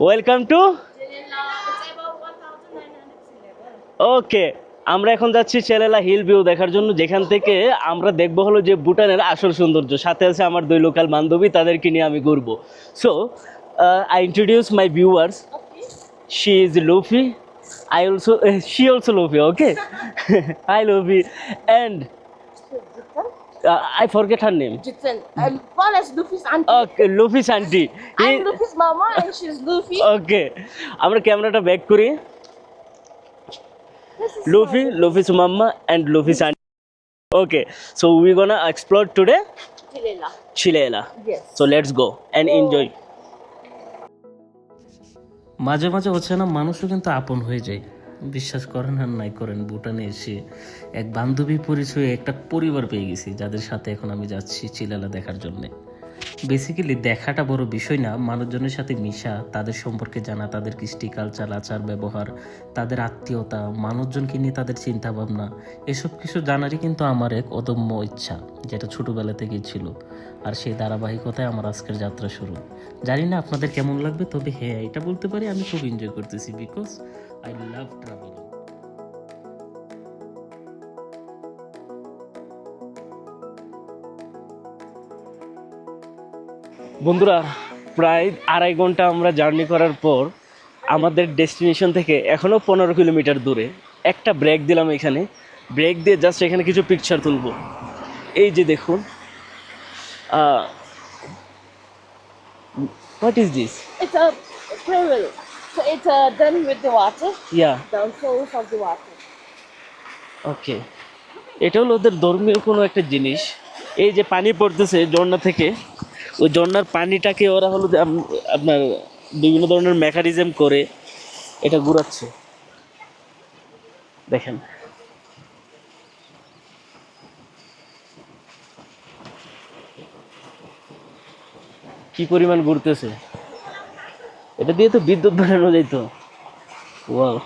Welcome to ওকে আমরা এখন যাচ্ছি চেলেলা হিল ভিউ দেখার জন্য, যেখান থেকে আমরা দেখব হলো যে ভুটানের আসল সৌন্দর্য। সাথে আছে আমার দুই লোকাল বান্ধবী, তাদেরকে নিয়ে আমি ঘুরবো। So I introduce my viewers she is Luffy I also she also Luffy okay I Luffy and I forget her name Jitsen. Um, one is Luffy's auntie. Okay Luffy's auntie I'm Luffy's mama and she's Luffy. Okay আমরা ক্যামেরাটা back করি This is Luffy, Luffy's mama, and Luffy's auntie. Okay, so we're gonna explore today Tilela. Chilela. Yes. So let's go and enjoy. মাঝে মাঝে অচেনা মানুষও কিন্তু আপন হয়ে যায় বিশ্বাস করেন আর নাই করেন, ভুটানে এসে এক বান্ধবী পরিচয়ে একটা পরিবার পেয়ে গেছি, যাদের সাথে এখন আমি যাচ্ছি চিলালা দেখার জন্যে। বেসিক্যালি দেখাটা বড় বিষয় না। মানুষজনের সাথে মিশা, তাদের সম্পর্কে জানা, তাদের কৃষ্টি কালচার আচার, ব্যবহার, তাদের আত্মীয়তা, মানুষজনকে নিয়ে তাদের চিন্তা ভাবনা এসব কিছু জানারই কিন্তু আমার এক অদম্য ইচ্ছা, যেটা ছোটবেলা থেকেই ছিল। আর সেই ধারাবাহিকতায় আমার আজকের যাত্রা শুরু। জানি না আপনাদের কেমন লাগবে, তবে হ্যাঁ এটা বলতে পারি, আমি খুব এনজয় করতেছি বিকজ আই লাভ ট্রাভেলিং বন্ধুরা প্রায় আড়াই ঘণ্টা আমরা জার্নি করার পর আমাদের ডেস্টিনেশন থেকে এখনও পনেরো কিলোমিটার দূরে একটা ব্রেক দিলাম এখানে। ব্রেক দিয়ে জাস্ট এখানে কিছু পিকচার তুলবো। এই যে দেখুন what is this It's a pool. So it's uh, done with the water, the of the water. Okay এটা হলো ওদের ধর্মীয় কোনো একটা জিনিস। এই যে পানি পড়তেছে ঝর্ণা থেকে ওই ঝর্ণার পানিটাকে ওরা হলো যে আপনার বিভিন্ন ধরনের মেকানিজম করে এটা ঘুরাচ্ছে। দেখেন। কি পরিমাণ ঘুরতেছে। এটা দিয়ে তো বিদ্যুৎ বানানো যেত ওয়াও।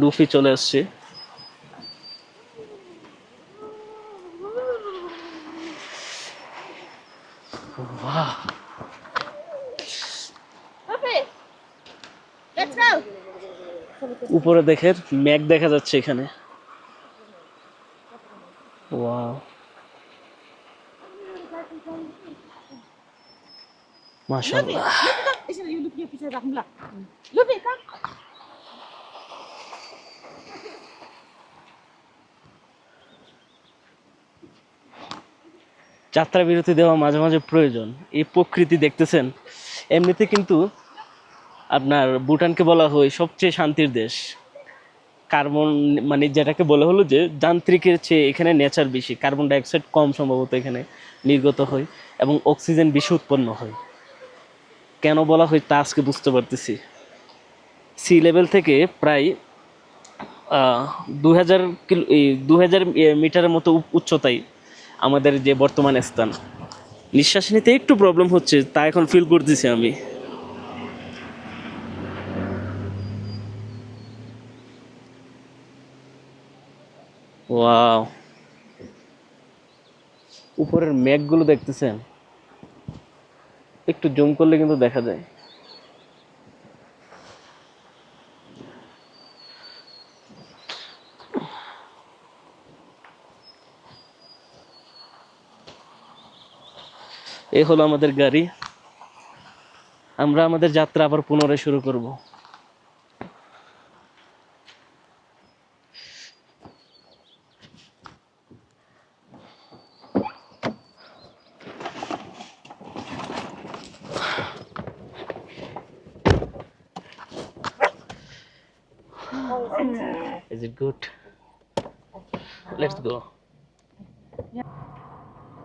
লুফি চলে আসছে বাহ, Luffy! Let's go! উপরে দেখেন ম্যাগ দেখা যাচ্ছে এখানে! যাত্রা বিরতি দেওয়া মাঝে মাঝে প্রয়োজন। এই প্রকৃতি দেখতেছেন, এমনিতে কিন্তু আপনার ভুটানকে বলা হয় সবচেয়ে শান্তির দেশ। কার্বন মানে যেটাকে বলা হলো যে যান্ত্রিকের চেয়ে এখানে নেচার বেশি, কার্বন ডাইঅক্সাইড কম সম্ভবত এখানে নির্গত হয় এবং অক্সিজেন বেশি উৎপন্ন হয়। কেন বলা হয় তা আজকে বুঝতে পারতেছি। সি লেভেল থেকে প্রায় দু হাজার কিলো দু হাজার মিটারের মতো উচ্চতায় আমাদের যে বর্তমান স্থান। নিঃশ্বাস নিতে একটু প্রবলেম হচ্ছে, তা এখন ফিল করতেছি আমি। ওয়াও উপরের মেঘগুলো দেখতেছেন একটু জুম করলে কিন্তু দেখা যায়। এই হলো আমাদের গাড়ি। আমরা আমাদের যাত্রা আবার পুনরায় শুরু করব। Is it good? Let's go.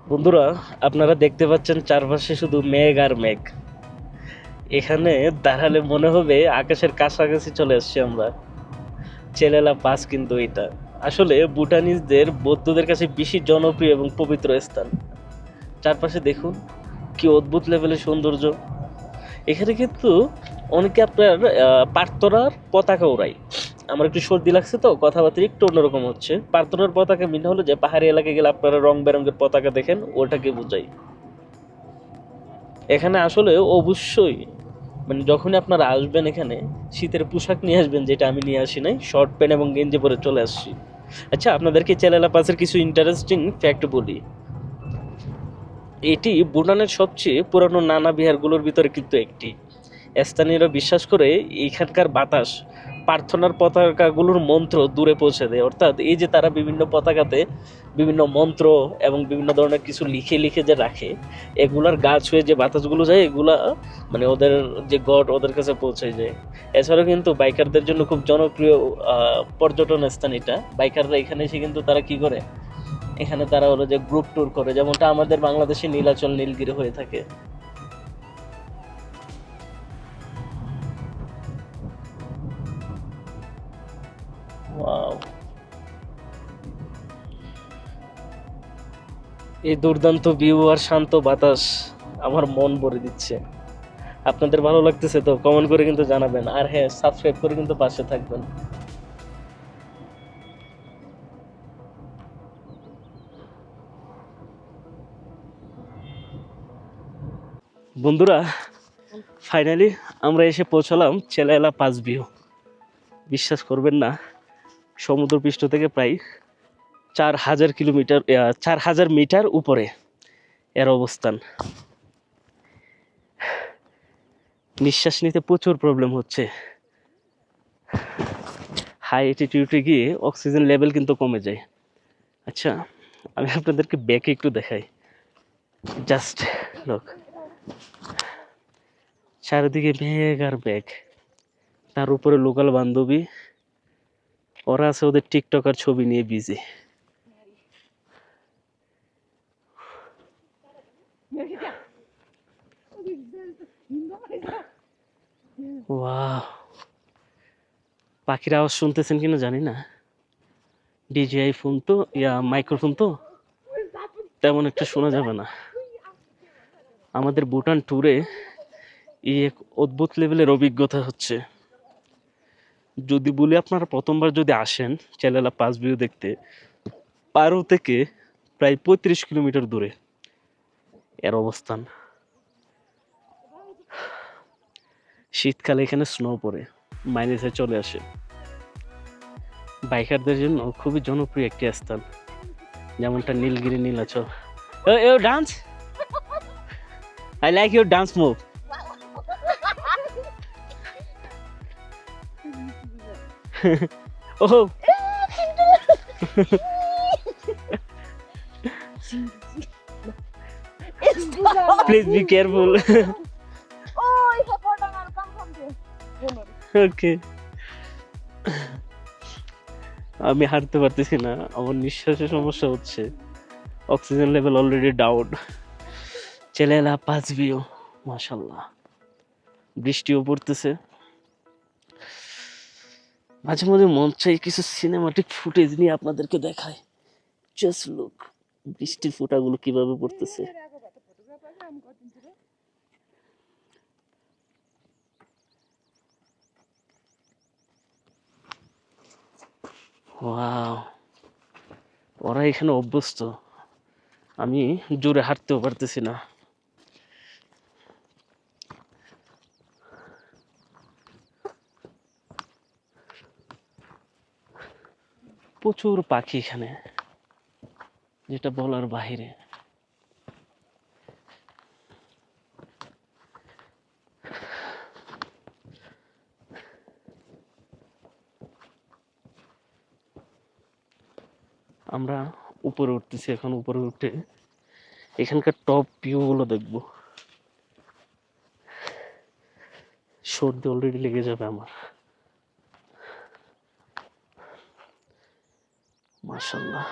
বন্ধুরা আপনারা দেখতে পাচ্ছেন চারপাশে শুধু মেঘ আর মেঘ। এখানে দাঁড়ালে মনে হবে আকাশের কাছাকাছি চলে আসছি আমরা। চেলেলা পাস কিন্তু এটা। আসলে ভুটানিজদের বৌদ্ধদের কাছে বেশি জনপ্রিয় এবং পবিত্র স্থান। চারপাশে দেখুন কি অদ্ভুত লেভেলের সৌন্দর্য। এখানে কিন্তু অনেকে আপনার পারতরার পতাকা ওড়ায় আমার একটু সর্দি লাগছে তো, কথাবার্তা একটু অন্যরকম হচ্ছে। পারতরার পতাকা মিন হলো যে পাহাড়ি এলাকায় গেলে আপনারা রং বেরঙের পতাকা দেখেন, ওটাকে বোঝাই। এখানে আসলে অবশ্যই মানে যখনই আপনারা আসবেন এখানে, শীতের পোশাক নিয়ে আসবেন যেটা আমি নিয়ে আসি নাই, শর্ট প্যান্ট এবং গেঞ্জি পরে চলে আসছি। আচ্ছা আপনাদেরকে চেলালা পাসের কিছু ইন্টারেস্টিং ফ্যাক্ট বলি। এটি ভুটানের সবচেয়ে পুরানো নানা বিহারগুলোর ভিতরে কিন্তু একটি। স্থানীয়রা বিশ্বাস করে এখানকার বাতাস প্রার্থনার পতাকাগুলোর মন্ত্র দূরে পৌঁছে দেয়। অর্থাৎ এই যে তারা বিভিন্ন পতাকাতে বিভিন্ন মন্ত্র এবং বিভিন্ন ধরনের কিছু লিখে লিখে যে রাখে, এগুলার গাছ হয়ে যে বাতাসগুলো যায়, এগুলা মানে ওদের যে গড ওদের কাছে পৌঁছে যায়। এছাড়াও কিন্তু বাইকারদের জন্য খুব জনপ্রিয় পর্যটন স্থান এটা। বাইকাররা এখানে এসে কিন্তু তারা কি করে? এখানে তারা হলো যে গ্রুপ ট্যুর করে। যেমনটা আমাদের বাংলাদেশে নীলাচল, নীলগিরি হয়ে থাকে। এই দুর্দান্ত ভিউ আর শান্ত বাতাস আমার মন ভরে দিচ্ছে। আপনাদের ভালো লাগতেছে তো কমেন্ট করে কিন্তু জানাবেন। আর হ্যাঁ সাবস্ক্রাইব করে কিন্তু পাশে থাকবেন। বন্ধুরা ফাইনালি আমরা এসে পৌঁছালাম চেলাইলা পাঁচ ভিউ বিশ্বাস করবেন না, সমুদ্রপৃষ্ঠ থেকে প্রায় চার হাজার কিলোমিটার চার হাজার মিটার উপরে এর অবস্থান। নিঃশ্বাস নিতে প্রচুর প্রবলেম হচ্ছে। হাই অ্যাটিটিউডে গিয়ে অক্সিজেন লেভেল কিন্তু কমে যায়। আচ্ছা আমি আপনাদেরকে ব্যাকে একটু দেখাই। জাস্ট লোক চারিদিকে ব্যাগ আর ব্যাগ তার উপরে লোকাল বান্ধবী। ওরা আছে ওদের টিকটকার ছবি নিয়ে বিজি পাখির আওয়াজ শুনতেছেন কিনা জানি না। ডিজিআই ফোন তো, ইয়া মাইক্রোফোন তো। তেমন একটা শোনা যাবে না। আমাদের ভুটান ট্যুরে এই এক অদ্ভুত লেভেলের অভিজ্ঞতা হচ্ছে। যদি বলি আপনারা প্রথমবার যদি আসেন চেলালা পাস ভিউ দেখতে, পারো থেকে প্রায় পঁয়ত্রিশ কিলোমিটার দূরে। এর অবস্থান। শীতকালে এখানে স্নো পড়ে মাইনাসে চলে আসে। বাইকারদের জন্য খুবই জনপ্রিয় একটি স্থান যেমনটা Nilgiri Nilachal. Oh dance I like your dance move Oh. Please be careful. Oh, আমি হাঁটতে পারতেছি না। আমার নিঃশ্বাসের সমস্যা হচ্ছে। অক্সিজেন লেভেল অলরেডি ডাউন চলে এলা পাঁচ বিও মাশাল্লাহ বৃষ্টিও পড়তেছে। মাঝে মাঝে মন চাই কিছু সিনেমাটিক ফুটেজ নিয়ে আপনাদেরকে দেখায় জাস্ট লুক বৃষ্টির ফোঁটাগুলো কীভাবে পড়তেছে। ওয়াও ওরা এখানে অভ্যস্ত। আমি জোরে হাঁটতেও পারতেছি না। প্রচুর পাখি এখানে, যেটা বলার বাহিরে। আমরা উপরে উঠতেছি, এখন উপরে উঠে এখানকার টপ ভিউগুলো দেখব। সর্দি অলরেডি লেগে যাবে আমার। মাসাল্লাহ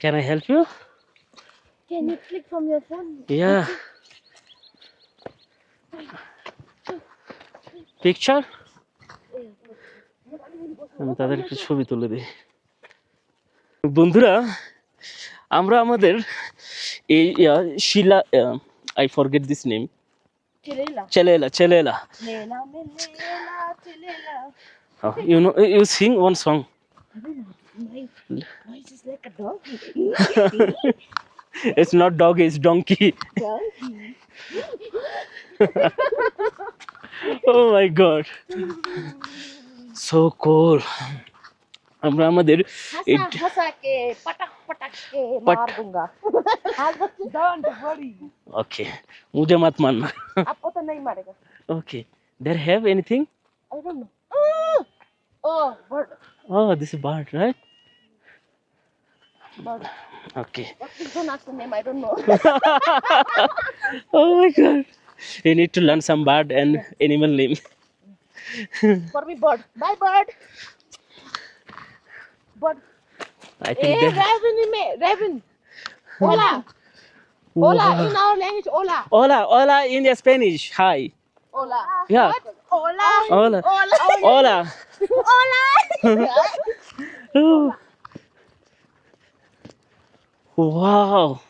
Can I help you? can you click from your phone? Yeah. Picture আমি তাদের একটু ছবি তুলে দিই বন্ধুরা আমরা আমাদের এই শিলা I forget this name. চেলেলা চেলেলা you know you sing one song My voice is like a doggy. It's not dog it's donkey Doggy. Oh my god so cool আমরা আমাদের এই हंसा हंसा के पटक पटक के पट- मार दूंगा आज बच्चे डोंट वरी ওকে मुझे मत मारना आपको तो नहीं मारेगा okay there have anything I don't know. Oh, oh bird, Oh, this is bird, right? bird. Okay. Don't ask the name. I don't know. Oh my god. You need to learn some bird and animal name. For me, bird. Bye, bird. Bird. I think Eh, raven in me. Raven. Hola. Hola. In our language, hola. Hola, hola in Spanish. Hi. Hola. Yeah. What? Hola. Hola. Hola. Hola. Hola. Oh. Wow.